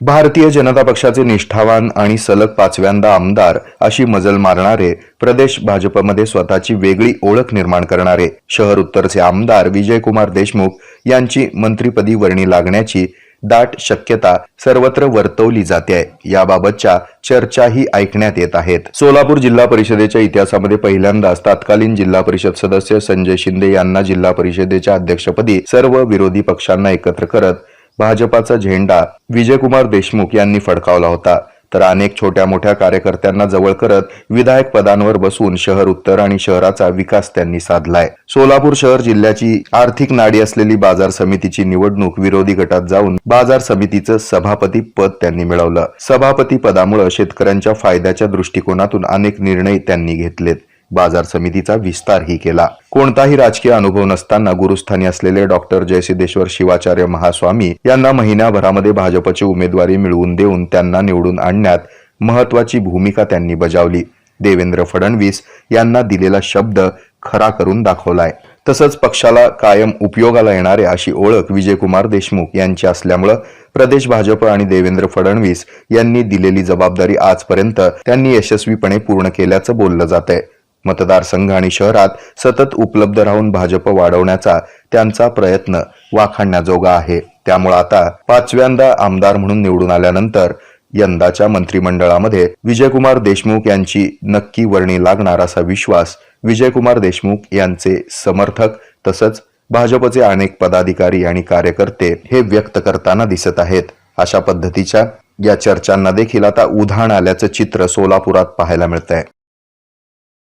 भारतीय जनता पक्षाचे निष्ठावान आणि सलग पाचव्यांदा आमदार अशी मजल मारणारे प्रदेश भाजपमध्ये स्वतःची वेगळी ओळख निर्माण करणारे शहर उत्तरचे आमदार विजयकुमार देशमुख यांची मंत्रीपदी वर्णी लागण्याची दाट शक्यता सर्वत्र वर्तवली जाते याबाबतच्या चर्चाही ऐकण्यात येत आहेत. सोलापूर जिल्हा परिषदेच्या इतिहासामध्ये पहिल्यांदाच तत्कालीन जिल्हा परिषद सदस्य संजय शिंदे यांना जिल्हा परिषदेच्या अध्यक्षपदी सर्व विरोधी पक्षांना एकत्र करत भाजपाचा झेंडा विजयकुमार देशमुख यांनी फडकावला होता. तर अनेक छोट्या मोठ्या कार्यकर्त्यांना जवळ करत विधायक पदांवर बसून शहर उत्तर आणि शहराचा विकास त्यांनी साधलाय. सोलापूर शहर जिल्ह्याची आर्थिक नाडी असलेली बाजार समितीची निवडणूक विरोधी गटात जाऊन बाजार समितीचं सभापती पद त्यांनी मिळवलं. सभापती पदामुळे शेतकऱ्यांच्या फायद्याच्या दृष्टिकोनातून अनेक निर्णय त्यांनी घेतलेत. बाजार समितीचा विस्तारही केला. कोणताही राजकीय अनुभव नसताना गुरुस्थानी असलेले डॉक्टर जयसिद्धेश्वर शिवाचार्य महास्वामी यांना महिन्याभरामध्ये भाजपची उमेदवारी मिळवून देऊन त्यांना निवडून आणण्यात महत्वाची भूमिका त्यांनी बजावली. देवेंद्र फडणवीस यांना दिलेला शब्द खरा करून दाखवलाय. तसंच पक्षाला कायम उपयोगाला येणारे अशी ओळख विजयकुमार देशमुख यांची असल्यामुळं प्रदेश भाजप आणि देवेंद्र फडणवीस यांनी दिलेली जबाबदारी आजपर्यंत त्यांनी यशस्वीपणे पूर्ण केल्याचं बोललं जात आहे मतदारसंघ आणि शहरात सतत उपलब्ध राहून भाजप वाढवण्याचा त्यांचा प्रयत्न वाखाणण्याजोगा आहे. त्यामुळे आता पाचव्यांदा आमदार म्हणून निवडून आल्यानंतर यंदाच्या मंत्रिमंडळामध्ये विजयकुमार देशमुख यांची नक्की वर्णी लागणार असा विश्वास विजयकुमार देशमुख यांचे समर्थक तसंच भाजपचे अनेक पदाधिकारी आणि कार्यकर्ते हे व्यक्त करताना दिसत आहेत. अशा पद्धतीच्या या चर्चांना देखील आता उधाण आल्याचं चित्र सोलापुरात पाहायला मिळत आहे